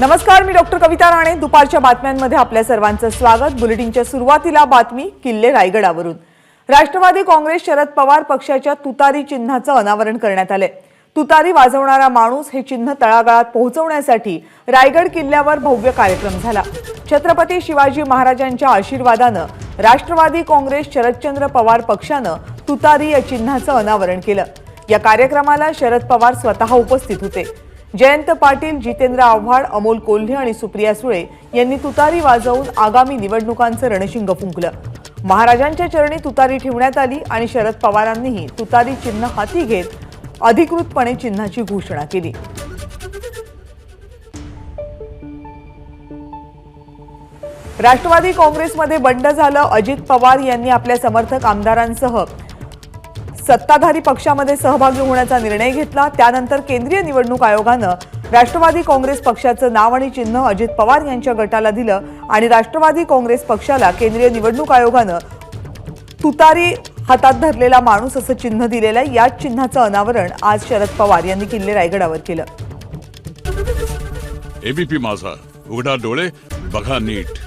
नमस्कार मी डॉक्टर कविता राणे. दुपारच्या बातम्यांमध्ये आपल्या सर्वांचं स्वागत. बुलेटिनच्या सुरुवातीला बातमी किल्ले रायगडावरून. राष्ट्रवादी काँग्रेस शरद पवार पक्षाच्या तुतारी चिन्हाचं अनावरण करण्यात आले तुतारी वाजवणारा माणूस हे चिन्ह तळागाळात पोहोचवण्यासाठी रायगड किल्ल्यावर भव्य कार्यक्रम झाला. छत्रपती शिवाजी महाराजांच्या आशीर्वादानं राष्ट्रवादी काँग्रेस शरदचंद्र पवार पक्षानं तुतारी या चिन्हाचं अनावरण केलं. या कार्यक्रमाला शरद पवार स्वतः उपस्थित होते. जयंत पाटील जितेंद्र आव्हाड अमोल कोल्हे आणि सुप्रिया सुळे यांनी तुतारी वाजवून आगामी निवडणुकांचं रणशिंग फुंकलं. महाराजांच्या चरणी तुतारी ठेवण्यात आली आणि शरद पवारांनीही तुतारी चिन्ह हाती घेत अधिकृतपणे चिन्हाची घोषणा केली. राष्ट्रवादी काँग्रेसमध्ये बंड झालं. अजित पवार यांनी आपल्या समर्थक आमदारांसह सत्ताधारी पक्षामध्ये सहभागी होण्याचा निर्णय घेतला. त्यानंतर केंद्रीय निवडणूक आयोगानं राष्ट्रवादी काँग्रेस पक्षाचं नाव आणि चिन्ह अजित पवार यांच्या गटाला दिलं आणि राष्ट्रवादी काँग्रेस पक्षाला केंद्रीय निवडणूक आयोगानं तुतारी हातात धरलेला माणूस असं चिन्ह दिलेलं आहे. याच चिन्हाचं अनावरण आज शरद पवार यांनी किल्ले रायगडावर केलं. एबीपी माझा. उघडा डोळे बघा नीट.